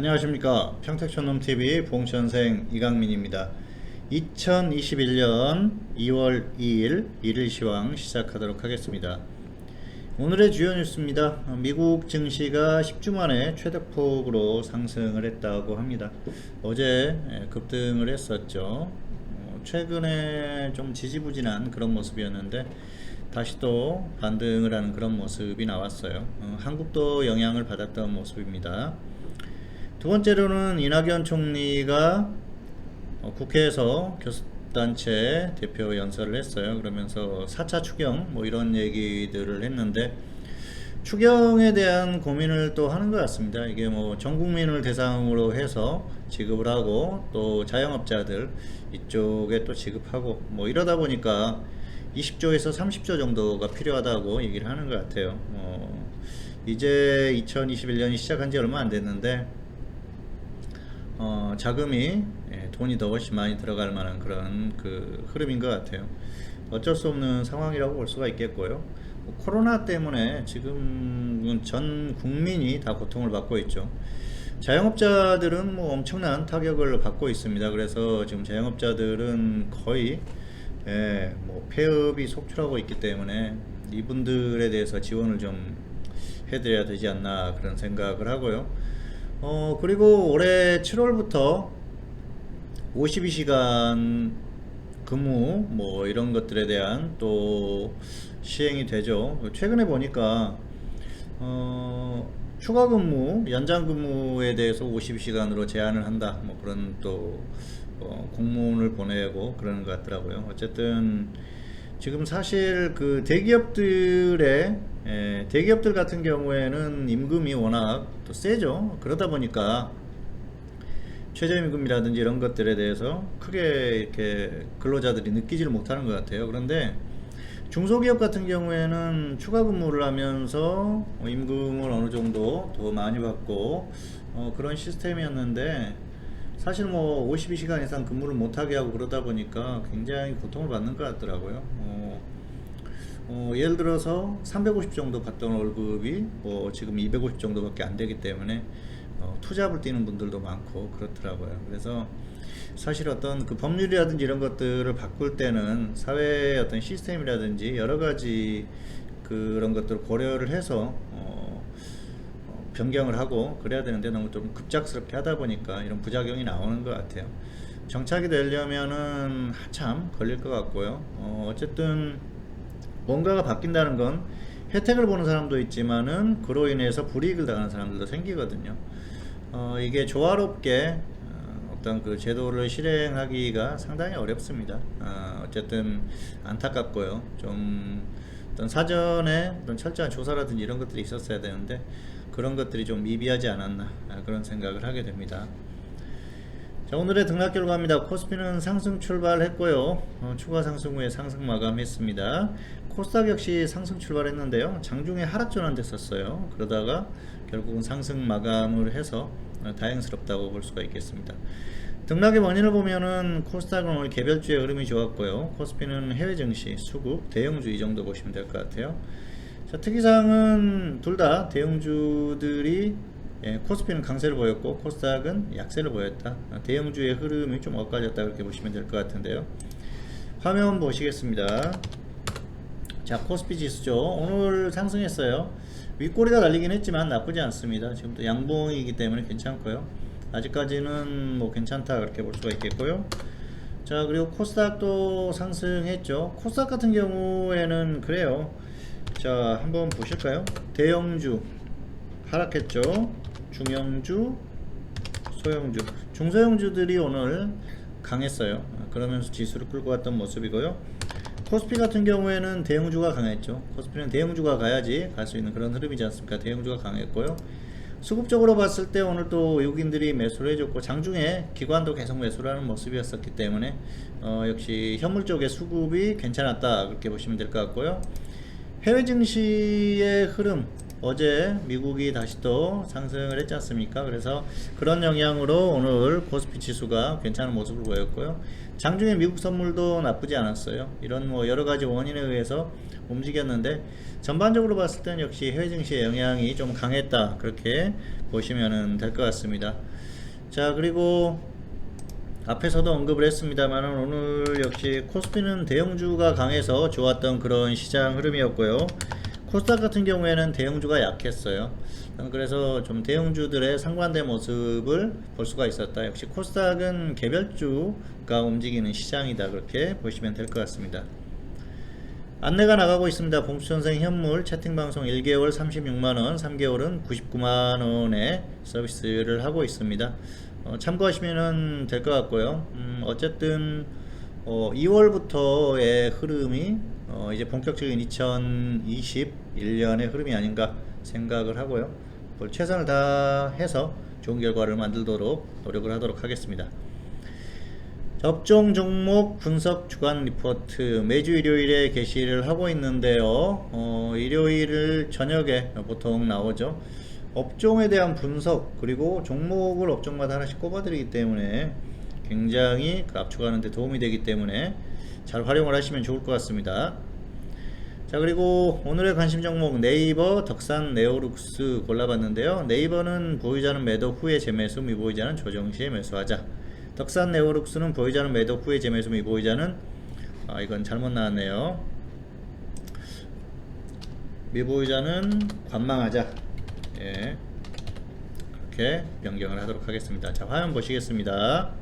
안녕하십니까. 평택촌놈TV 봉천생 이강민입니다. 2021년 2월 2일 일일 시황 시작하도록 하겠습니다. 오늘의 주요 뉴스입니다. 미국 증시가 10주 만에 최대폭으로 상승을 했다고 합니다. 어제 예, 급등을 했었죠. 어, 최근에 좀 지지부진한 그런 모습이었는데 다시 또 반등을 하는 그런 모습이 나왔어요. 어, 한국도 영향을 받았던 모습입니다 두 번째로는 이낙연 총리가 어, 국회에서 교섭단체 대표 연설을 했어요. 그러면서 4차 추경 뭐 이런 얘기들을 했는데 추경에 대한 고민을 또 하는 것 같습니다. 이게 뭐 전 국민을 대상으로 해서 지급을 하고 또 자영업자들 이쪽에 또 지급하고 뭐 이러다 보니까 20조에서 30조 정도가 필요하다고 얘기를 하는 것 같아요. 어, 이제 2021년이 시작한 지 얼마 안 됐는데 어, 자금이 예, 돈이 더 훨씬 많이 들어갈 만한 그런 그 흐름인 것 같아요. 어쩔 수 없는 상황이라고 볼 수가 있겠고요. 뭐 코로나 때문에 지금은 전 국민이 다 고통을 받고 있죠. 자영업자들은 뭐 엄청난 타격을 받고 있습니다. 그래서 지금 자영업자들은 거의 예, 뭐 폐업이 속출하고 있기 때문에 이분들에 대해서 지원을 좀 해드려야 되지 않나 그런 생각을 하고요. 어, 그리고 올해 7월부터 52시간 근무 뭐 이런 것들에 대한 또 시행이 되죠. 최근에 보니까 어, 추가 근무, 연장 근무에 대해서 52시간으로 제한을 한다. 뭐 그런 또 어, 공문을 보내고 그러는 것 같더라고요. 어쨌든 지금 사실 그 대기업들의 예, 대기업들 같은 경우에는 임금이 워낙 또 세죠. 그러다 보니까 최저임금이라든지 이런 것들에 대해서 크게 이렇게 근로자들이 느끼지를 못하는 것 같아요. 그런데 중소기업 같은 경우에는 추가 근무를 하면서 임금을 어느 정도 더 많이 받고 어, 그런 시스템이었는데 사실 뭐 52시간 이상 근무를 못하게 하고 그러다 보니까 굉장히 고통을 받는 것 같더라고요. 어, 어, 예를 들어서 350 정도 받던 월급이 뭐 지금 250 정도밖에 안 되기 때문에 어, 투잡을 뛰는 분들도 많고 그렇더라고요. 그래서 사실 어떤 그 법률이라든지 이런 것들을 바꿀 때는 사회의 어떤 시스템이라든지 여러 가지 그런 것들을 고려를 해서 어, 어, 변경을 하고 그래야 되는데 너무 좀 급작스럽게 하다 보니까 이런 부작용이 나오는 것 같아요. 정착이 되려면은 한참 걸릴 것 같고요. 어, 어쨌든 뭔가가 바뀐다는 건 혜택을 보는 사람도 있지만은 그로 인해서 불이익을 당하는 사람들도 생기거든요. 어, 이게 조화롭게 어, 어떤 그 제도를 실행하기가 상당히 어렵습니다. 어, 어쨌든 안타깝고요. 좀 어떤 사전에 어떤 철저한 조사라든지 이런 것들이 있었어야 되는데 그런 것들이 좀 미비하지 않았나 아, 그런 생각을 하게 됩니다. 자 오늘의 등락 결과입니다. 코스피는 상승 출발했고요. 어, 추가 상승 후에 상승 마감했습니다. 코스닥 역시 상승 출발했는데요. 장중에 하락 전환됐었어요. 그러다가 결국은 상승 마감을 해서 어, 다행스럽다고 볼 수가 있겠습니다. 등락의 원인을 보면은 코스닥은 오늘 개별주의 흐름이 좋았고요. 코스피는 해외 증시, 수급, 대형주 이 정도 보시면 될 것 같아요. 자, 특이사항은 둘 다 대형주들이 예, 코스피는 강세를 보였고 코스닥은 약세를 보였다. 아, 대형주의 흐름이 좀 엇갈렸다 그렇게 보시면 될 것 같은데요. 화면 보시겠습니다. 자, 코스피 지수죠. 오늘 상승했어요. 윗꼬리가 달리긴 했지만 나쁘지 않습니다. 지금도 양봉이기 때문에 괜찮고요. 아직까지는 뭐 괜찮다 그렇게 볼 수가 있겠고요. 자, 그리고 코스닥도 상승했죠. 코스닥 같은 경우에는 그래요. 자, 한번 보실까요? 대형주 하락했죠. 중형주, 소형주, 중소형주들이 오늘 강했어요. 그러면서 지수를 끌고 갔던 모습이고요. 코스피 같은 경우에는 대형주가 강했죠. 코스피는 대형주가 가야지 갈 수 있는 그런 흐름이지 않습니까? 대형주가 강했고요. 수급적으로 봤을 때 오늘 또 외국인들이 매수를 해줬고 장중에 기관도 계속 매수를 하는 모습이었었기 때문에 어, 역시 현물 쪽의 수급이 괜찮았다 그렇게 보시면 될 것 같고요. 해외 증시의 흐름 어제 미국이 다시 또 상승을 했지 않습니까? 그래서 그런 영향으로 오늘 코스피 지수가 괜찮은 모습을 보였고요. 장중에 미국 선물도 나쁘지 않았어요. 이런 뭐 여러 가지 원인에 의해서 움직였는데 전반적으로 봤을 때는 역시 해외 증시의 영향이 좀 강했다 그렇게 보시면 될 것 같습니다. 자 그리고 앞에서도 언급을 했습니다만 오늘 역시 코스피는 대형주가 강해서 좋았던 그런 시장 흐름이었고요. 코스닥 같은 경우에는 대형주가 약했어요. 그래서 좀 대형주들의 상반된 모습을 볼 수가 있었다. 역시 코스닥은 개별주가 움직이는 시장이다. 그렇게 보시면 될 것 같습니다. 안내가 나가고 있습니다. 봉수전생 현물 채팅방송 1개월 36만원, 3개월은 99만원에 서비스를 하고 있습니다. 어, 참고하시면 될 것 같고요. 음, 어쨌든 어, 2월부터의 흐름이 어, 이제 본격적인 2021년의 흐름이 아닌가 생각을 하고요. 뭘 최선을 다해서 좋은 결과를 만들도록 노력을 하도록 하겠습니다. 접종 종목 분석 주간 리포트 매주 일요일에 게시를 하고 있는데요. 어, 일요일 저녁에 보통 나오죠. 업종에 대한 분석 그리고 종목을 업종마다 하나씩 꼽아드리기 때문에 굉장히 그 압축하는 데 도움이 되기 때문에 잘 활용을 하시면 좋을 것 같습니다. 자 그리고 오늘의 관심 종목 네이버, 덕산, 네오룩스 골라봤는데요. 네이버는 보유자는 매도 후에 재매수, 미보유자는 조정 시에 매수하자. 덕산, 네오룩스는 보유자는 매도 후에 재매수, 미보유자는 아 이건 잘못 나왔네요. 미보유자는 관망하자. 예. 그렇게 변경을 하도록 하겠습니다. 자 화면 보시겠습니다.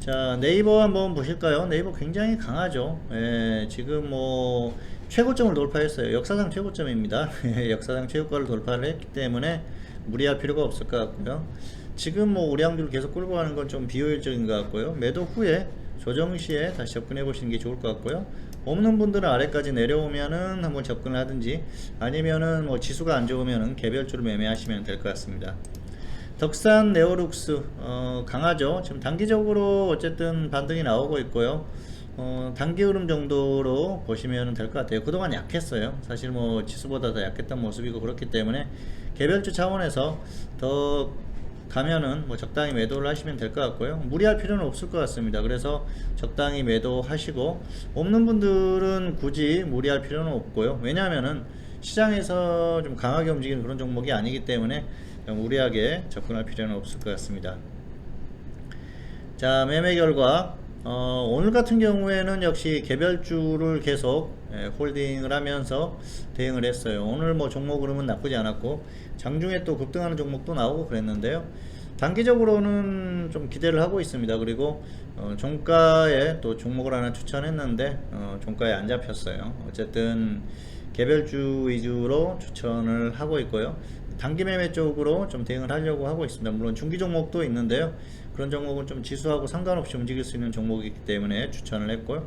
자 네이버 한번 보실까요? 네이버 굉장히 강하죠. 예, 지금 뭐 최고점을 돌파했어요. 역사상 최고점입니다. 역사상 최고가를 돌파를 했기 때문에 무리할 필요가 없을 것 같고요. 지금 뭐 우량주를 계속 끌고 가는 건 좀 비효율적인 것 같고요. 매도 후에 조정 시에 다시 접근해 보시는 게 좋을 것 같고요. 없는 분들은 아래까지 내려오면은 한번 접근을 하든지 아니면은 뭐 지수가 안 좋으면은 개별주를 매매하시면 될 것 같습니다. 덕산 네오룩스 어, 강하죠. 지금 단기적으로 어쨌든 반등이 나오고 있고요. 어, 단기 흐름 정도로 보시면 될 것 같아요. 그동안 약했어요. 사실 뭐 지수보다 더 약했던 모습이고 그렇기 때문에 개별주 차원에서 더 가면은 뭐 적당히 매도를 하시면 될 것 같고요. 무리할 필요는 없을 것 같습니다. 그래서 적당히 매도하시고 없는 분들은 굳이 무리할 필요는 없고요. 왜냐하면은 시장에서 좀 강하게 움직이는 그런 종목이 아니기 때문에 무리하게 접근할 필요는 없을 것 같습니다. 자 매매 결과 어, 오늘 같은 경우에는 역시 개별주를 계속 예, 홀딩을 하면서 대응을 했어요. 오늘 뭐 종목 흐름은 나쁘지 않았고 장중에 또 급등하는 종목도 나오고 그랬는데요. 단기적으로는 좀 기대를 하고 있습니다. 그리고 어, 종가에 또 종목을 하나 추천했는데 어, 종가에 안 잡혔어요. 어쨌든 개별주 위주로 추천을 하고 있고요. 단기 매매 쪽으로 좀 대응을 하려고 하고 있습니다. 물론 중기 종목도 있는데요. 그런 종목은 좀 지수하고 상관없이 움직일 수 있는 종목이기 때문에 추천을 했고요.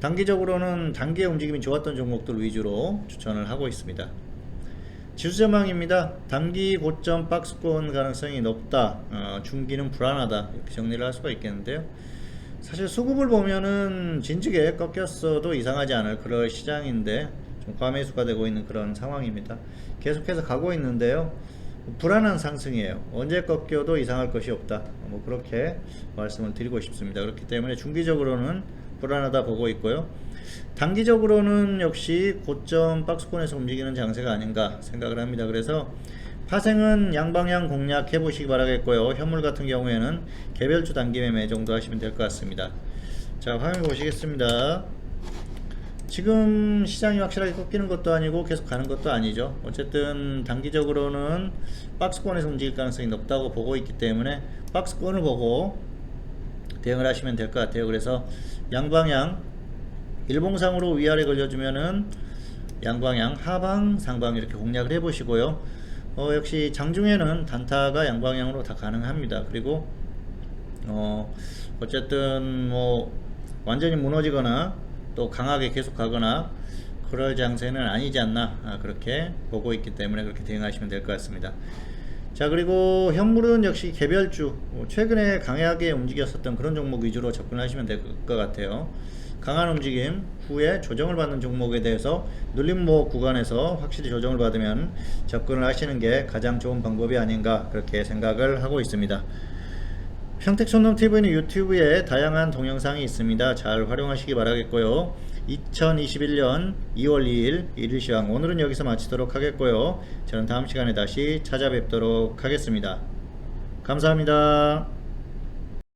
단기적으로는 단기의 움직임이 좋았던 종목들 위주로 추천을 하고 있습니다. 지수 전망입니다. 단기 고점 박스권 가능성이 높다. 어, 중기는 불안하다. 이렇게 정리를 할 수가 있겠는데요. 사실 수급을 보면은 진즉에 꺾였어도 이상하지 않을 그럴 시장인데 좀 과매수가 되고 있는 그런 상황입니다. 계속해서 가고 있는데요. 불안한 상승이에요. 언제 꺾여도 이상할 것이 없다. 뭐 그렇게 말씀을 드리고 싶습니다. 그렇기 때문에 중기적으로는 불안하다 보고 있고요. 단기적으로는 역시 고점 박스권에서 움직이는 장세가 아닌가 생각을 합니다. 그래서 파생은 양방향 공략해 보시기 바라겠고요. 현물 같은 경우에는 개별주 단기 매매 정도 하시면 될 것 같습니다. 자, 화면 보시겠습니다. 지금 시장이 확실하게 꺾이는 것도 아니고 계속 가는 것도 아니죠. 어쨌든 단기적으로는 박스권에서 움직일 가능성이 높다고 보고 있기 때문에 박스권을 보고 대응을 하시면 될 것 같아요. 그래서 양방향 일봉상으로 위아래 걸려주면은 양방향 하방 상방 이렇게 공략을 해 보시고요. 어, 역시 장중에는 단타가 양방향으로 다 가능합니다. 그리고 어, 어쨌든 뭐 완전히 무너지거나 또 강하게 계속 가거나 그럴 장세는 아니지 않나 아, 그렇게 보고 있기 때문에 그렇게 대응하시면 될 것 같습니다. 자 그리고 현물은 역시 개별주 어, 최근에 강하게 움직였었던 그런 종목 위주로 접근하시면 될 것 같아요. 강한 움직임 후에 조정을 받는 종목에 대해서 눌림목 구간에서 확실히 조정을 받으면 접근을 하시는 게 가장 좋은 방법이 아닌가 그렇게 생각을 하고 있습니다. 평택촌놈TV는 유튜브에 다양한 동영상이 있습니다. 잘 활용하시기 바라겠고요. 2021년 2월 2일 일일 시황 오늘은 여기서 마치도록 하겠고요. 저는 다음 시간에 다시 찾아뵙도록 하겠습니다. 감사합니다.